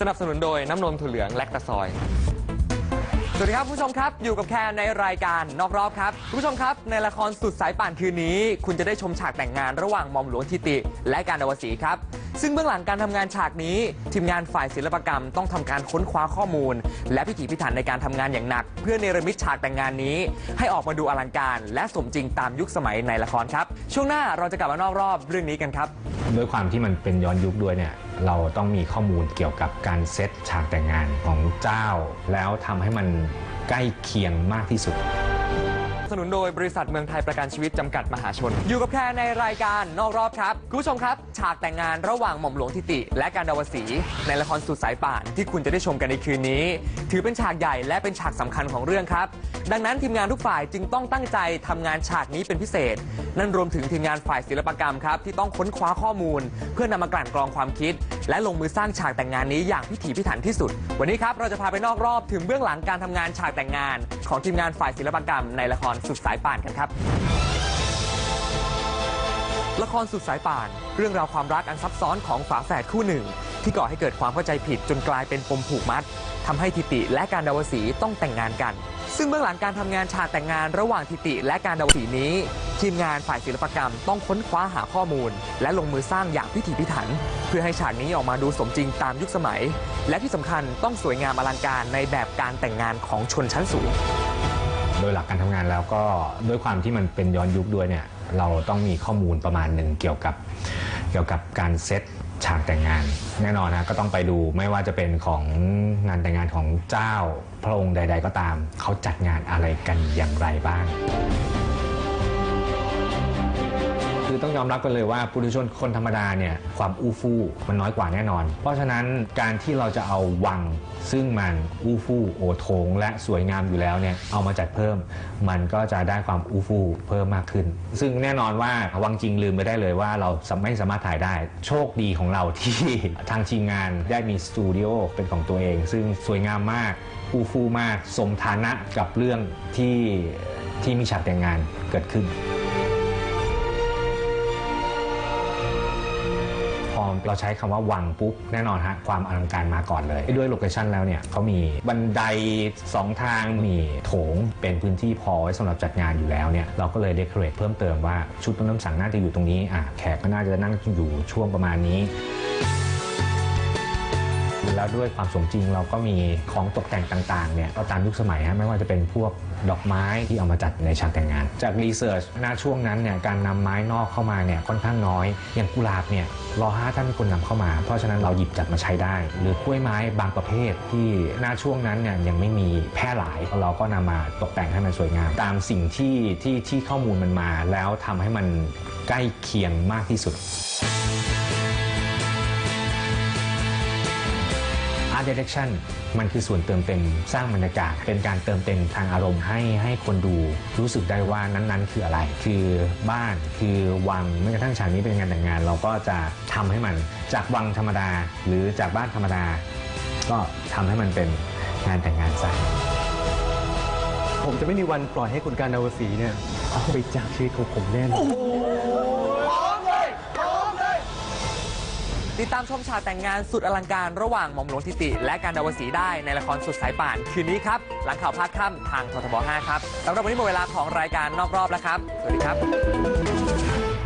สนับสนุนโดยน้ำนมถั่วเหลืองแลคตาซอย สวัสดีครับคุณผู้ชมครับ อยู่กับแคนในรายการนอกรอบครับคุณผู้ชมครับ ในละครสุดสายป่านคืนนี้ คุณจะได้ชมฉากแต่งงานระหว่างหมอมหลวงทิติ และการดาวสีครับ ซึ่งเบื้องหลังการทำงานฉากนี้ ทีมงานฝ่ายศิลปกรรมต้องทำการค้นคว้าข้อมูล และพิถีพิถันในการทำงานอย่างหนัก เพื่อเนรมิตฉากแต่งงานนี้ ให้ออกมาดูอลังการ และสมจริงตามยุคสมัยในละครครับ ช่วงหน้าเราจะกลับมานอกรอบเรื่องนี้กันครับ ด้วยความที่มันเป็นย้อนยุคด้วยเนี่ย เราต้องมีข้อมูลเกี่ยวกับการเซตฉากแต่งงานของเจ้า แล้วทำให้มันใกล้เคียงมากที่สุด สนับสนุนโดยบริษัทเมืองไทยประกันชีวิตจำกัดมหาชน อยู่กับแค่ในรายการนอกรอบครับคุณผู้ชมครับ ฉากแต่งงานระหว่างหม่อมหลวงทิติ และการดาวสีในละครสุดสายป่านที่คุณจะได้ชมกันในคืนนี้ ถือเป็นฉากใหญ่และเป็นฉากสำคัญของเรื่องครับ ดังนั้นทีมงานทุกฝ่ายจึงต้องตั้งใจทำงานฉากนี้เป็นพิเศษ นั่นรวมถึงทีมงานฝ่ายศิลปกรรมครับที่ต้องค้นคว้าข้อมูล เพื่อนำมากลั่นกรองความคิด และลงมือสร้างฉากแต่งงานนี้อย่างพิถีพิถันที่สุด วันนี้ครับเราจะพาไปนอกรอบถึงเบื้องหลังการทำงานฉากแต่งงาน ของทีมงานฝ่ายศิลปกรรมในละครสุดสายป่านกันครับ ละครสุดสายป่าน เรื่องราวความรักอันซับซ้อนของฝาแฝดคู่หนึ่ง ที่ก่อให้เกิดความเข้าใจผิดจนกลายเป็นปมผูกมัดทำให้ทิติและการดาวสีต้องแต่งงานกัน ซึ่งเบื้องหลังการทำงานฉากแต่งงานระหว่างทิติและการดาวสีนี้ ทีมงานฝ่ายศิลปกรรมต้องค้นคว้าหาข้อมูล และลงมือสร้างอย่างพิถีพิถัน เพื่อให้ฉากนี้ออกมาดูสมจริงตามยุคสมัย และที่สำคัญต้องสวยงามอลังการในแบบการแต่งงานของชนชั้นสูง โดยหลักการทำงานแล้วก็ด้วยความที่มันเป็นย้อนยุคด้วยเนี่ยเราต้องมีข้อมูลประมาณหนึ่งเกี่ยวกับเกี่ยวกับการเซตฉากแต่งงาน แน่นอนนะก็ต้องไปดูไม่ว่าจะเป็นของงานแต่งงานของเจ้าพระองค์ใด ๆ ก็ตาม เขาจัดงานอะไรกันอย่างไรบ้าง คือต้องยอมรับกันเลยว่าปุถุชนคนธรรมดาเนี่ยความอู้ฟู่มันน้อยกว่าแน่นอน เพราะฉะนั้นการที่เราจะเอาวังซึ่งมันอู้ฟู่โอโถงและสวยงามอยู่แล้วเนี่ยเอามาจัดเพิ่ม มันก็จะได้ความอู้ฟู่เพิ่มมากขึ้น ซึ่งแน่นอนว่าวังจริงลืมไปได้เลยว่าเราไม่สามารถถ่ายได้ โชคดีของเราที่ทางทีมงานได้มีสตูดิโอเป็นของตัวเอง ซึ่งสวยงามมากอู้ฟู่มากสมฐานะกับเรื่องที่ที่มีฉากแต่งงานเกิดขึ้น อเราใช้คำว่าวังปุ๊บแน่นอนฮะความอลังการมาก่อนเลยด้วยโลเคชันแล้วเนี่ยเขามีบันไดสองทางมีโถงเป็นพื้นที่พอไว้สำหรับจัดงานอยู่แล้วเนี่ยเราก็เลยเดคอเรทเพิ่มเติมว่าชุดต้นน้ำสังน่าจะอยู่ตรงนี้อะแขกก็น่าจะนั่งอยู่ช่วงประมาณนี้ แล้วด้วยความสมจริงเราก็มีของตกแต่งต่างๆเนี่ยก็ตามยุคสมัยฮะไม่ว่าจะเป็นพวกดอกไม้ที่เอามาจัดในฉากแต่งงาน จากรีเสิร์ชณช่วงนั้นเนี่ยการนำไม้นอกเข้ามาเนี่ยค่อนข้างน้อย อย่างกุหลาบเนี่ยรอห้าท่านเป็นคนนำเข้ามา เพราะฉะนั้นเราหยิบจัดมาใช้ได้ หรือกล้วยไม้บางประเภทที่ณช่วงนั้นเนี่ยยังไม่มีแพร่หลายเราก็นำมาตกแต่งให้มันสวยงาม ตามสิ่งที่ที่ที่ข้อมูลมันมา แล้วทำให้มันใกล้เคียงมากที่สุด Art Direction มันคือส่วนเติมเต็มสร้างบรรยากาศ เป็นการเติมเต็มทางอารมณ์ให้ให้คนดูรู้สึกได้ว่านั้นๆ คืออะไร คือบ้านคือวังแม้กระทั่งฉากนี้เป็นงานแต่งงาน เราก็จะทำให้มันจากวังธรรมดา หรือจากบ้านธรรมดา ก็ทำให้มันเป็นงานแต่งงานซะผมจะไม่มีวันปล่อยให้คุณการนาวสีเนี่ยเอาไปจากชีวิตของผมแน่นอน ติดตามชมฉากแต่งงานสุดอลังการระหว่างหม่อมหลวงทิติ และการดาวสีได้ในละครสุดสายป่านคืนนี้ครับ หลังข่าวภาคค่ำทางททบ 5 ครับสำหรับวันนี้หมดเวลาของรายการนอกรอบแล้วครับ สวัสดีครับ